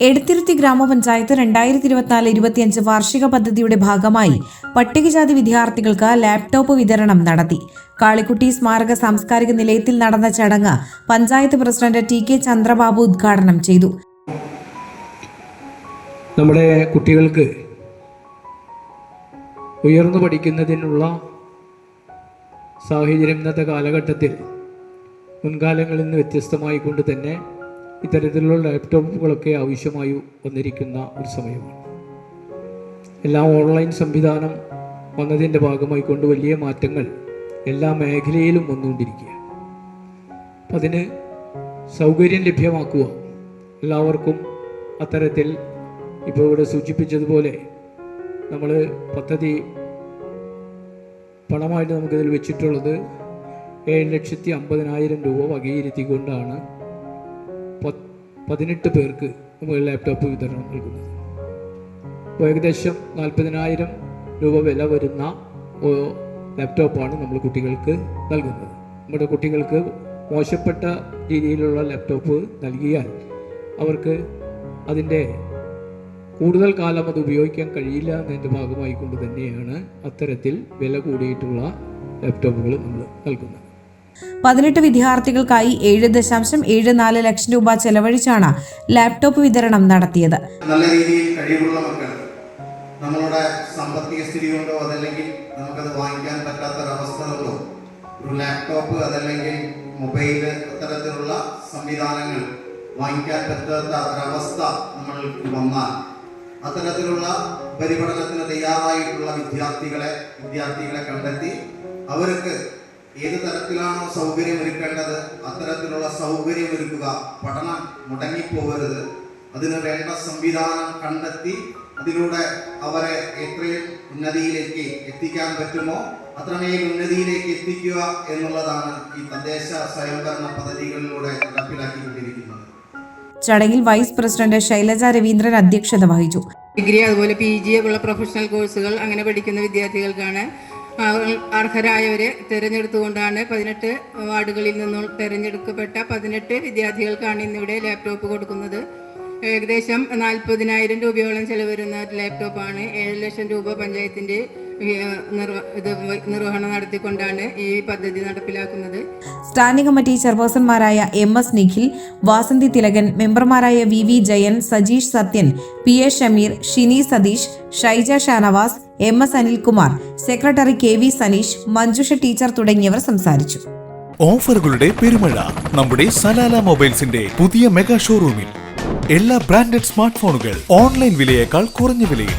എടത്തിരുത്തി ഗ്രാമപഞ്ചായത്ത് രണ്ടായിരത്തി ഇരുപത്തിനാല് ഇരുപത്തിയഞ്ച് വാർഷിക പദ്ധതിയുടെ ഭാഗമായി പട്ടികജാതി വിദ്യാർത്ഥികൾക്ക് ലാപ്ടോപ്പ് വിതരണം നടത്തി. കാളിക്കുട്ടി സ്മാരക സാംസ്കാരിക നിലയത്തിൽ നടന്ന ചടങ്ങ് panchayat president T K Chandrababu ഉദ്ഘാടനം ചെയ്തു. നമ്മുടെ കുട്ടികൾക്ക് ഉയർന്നു പഠിക്കുന്നതിനുള്ള സാഹചര്യം ഇന്നത്തെ കാലഘട്ടത്തിൽ മുൻകാലങ്ങളിൽ നിന്ന് വ്യത്യസ്തമായിക്കൊണ്ട് തന്നെ ഇത്തരത്തിലുള്ള ലാപ്ടോപ്പുകളൊക്കെ ആവശ്യമായി വന്നിരിക്കുന്ന ഒരു സമയമാണ്. എല്ലാം ഓൺലൈൻ സംവിധാനം വന്നതിന്റെ ഭാഗമായി കൊണ്ട് വലിയ മാറ്റങ്ങൾ എല്ലാ മേഖലയിലും വന്നുകൊണ്ടിരിക്കുകയാണ്. അപ്പം അതിന് സൗകര്യം ലഭ്യമാക്കുക എല്ലാവർക്കും അത്തരത്തിൽ ഇപ്പോൾ ഇവിടെ സൂചിപ്പിച്ചതുപോലെ നമ്മൾ പദ്ധതി പണമായിട്ട് നമുക്കിതിൽ വെച്ചിട്ടുള്ളത് ഏഴ് ലക്ഷത്തി അമ്പതിനായിരം രൂപ വകയിരുത്തിക്കൊണ്ടാണ് പതിനെട്ട് പേർക്ക് നമ്മൾ ലാപ്ടോപ്പ് വിതരണം നൽകുന്നത് ഏകദേശം നാൽപ്പതിനായിരം രൂപ വില വരുന്ന ലാപ്ടോപ്പാണ് നമ്മൾ കുട്ടികൾക്ക് നൽകുന്നത്. നമ്മുടെ കുട്ടികൾക്ക് മോശപ്പെട്ട രീതിയിലുള്ള ലാപ്ടോപ്പ് നൽകിയാൽ അവർക്ക് അതിന്റെ കൂടുതൽ കാലം അത് ഉപയോഗിക്കാൻ കഴിയില്ല എന്നതിന്റെ ഭാഗമായി കൊണ്ട് തന്നെയാണ് അത്തരത്തിൽ വില കൂടിയിട്ടുള്ള ലാപ്ടോപ്പുകൾ നമ്മൾ നൽകുന്നത്. പതിനെട്ട് വിദ്യാർത്ഥികൾക്കായി ഏഴ് ദശാംശം ഏഴ് നാല് ലക്ഷം രൂപ ചെലവഴിച്ചാണ് ലാപ്ടോപ്പ് വിതരണം നടത്തിയത്. നല്ല രീതിയിൽ കഴിവുള്ള മക്കൾ നമ്മളുടെ സാമ്പത്തിക സ്ഥിതി കൊണ്ടോ അതല്ലെങ്കിൽ നമുക്കത് വാങ്ങിക്കാൻ പറ്റാത്തൊരവസ്ഥ കൊണ്ടോ ഒരു ലാപ്ടോപ്പ് അതല്ലെങ്കിൽ മൊബൈൽ അത്തരത്തിലുള്ള സംവിധാനങ്ങൾ വാങ്ങിക്കാൻ പറ്റാത്ത ഒരവസ്ഥ നമ്മൾ വന്നാൽ അത്തരത്തിലുള്ള ഉപരിപഠനത്തിന് തയ്യാറായിട്ടുള്ള വിദ്യാർത്ഥികളെ വിദ്യാർത്ഥികളെ കണ്ടെത്തി അവർക്ക് ഏത് തരത്തിലാണോ സൗകര്യം ഒരുക്കേണ്ടത് അത്തരത്തിലുള്ള സൗകര്യം ഒരുക്കുക പഠനം മുടങ്ങിപ്പോകരുത്. അതിന് വേണ്ട സംവിധാനം കണ്ടെത്തി അതിലൂടെ അവരെ എത്രയും ഉന്നതിയിലേക്ക് എത്തിക്കാൻ പറ്റുമോ അത്രമേൽ ഉന്നതിയിലേക്ക് എത്തിക്കുക എന്നുള്ളതാണ് ഈ തദ്ദേശ സ്വയംഭരണ പദ്ധതികളിലൂടെ നടപ്പിലാക്കിക്കൊണ്ടിരിക്കുന്നത്. ചടങ്ങിൽ വൈസ് പ്രസിഡന്റ് ശൈലജ രവീന്ദ്രൻ അധ്യക്ഷത വഹിച്ചു. ഡിഗ്രി അതുപോലെ പി ജി ഉള്ള പ്രൊഫഷണൽ കോഴ്സുകൾ അങ്ങനെ പഠിക്കുന്ന വിദ്യാർത്ഥികൾക്കാണ് അർഹരായവരെ തിരഞ്ഞെടുത്തുകൊണ്ടാണ് പതിനെട്ട് വാർഡുകളിൽ നിന്നും തിരഞ്ഞെടുക്കപ്പെട്ട പതിനെട്ട് വിദ്യാർത്ഥികൾക്കാണ് ഇന്നിവിടെ ലാപ്ടോപ്പ് കൊടുക്കുന്നത്. ഏകദേശം നാൽപ്പതിനായിരം രൂപയോളം ചെലവ് വരുന്ന ലാപ്ടോപ്പാണ് ഏഴ് ലക്ഷം രൂപ പഞ്ചായത്തിന്റെ ഇത് നിർവഹണം നടത്തിക്കൊണ്ടാണ് ഈ പദ്ധതി നടപ്പിലാക്കുന്നത്. സ്റ്റാൻഡിംഗ് കമ്മിറ്റി ചെയർപേഴ്സൺമാരായ എം എസ് നിഖിൽ വാസന്തി തിലകൻ മെമ്പർമാരായ V V Jayan Sajeesh Sathyan P A Shameer Shini Satheesh Shaija Shanavas M S Anilkumar secretary K V Saneesh Manjusha teacher തുടങ്ങിയവർ സംസാരിച്ചു. ഓഫറുകളുടെ പെരുമഴ നമ്മുടെ സലാല മൊബൈൽസിന്റെ പുതിയ മെഗാ ഷോറൂമിൽ. എല്ലാ ബ്രാൻഡഡ് സ്മാർട്ട് ഫോണുകൾ ഓൺലൈൻ വിലയേക്കാൾ കുറഞ്ഞ വിലയിൽ.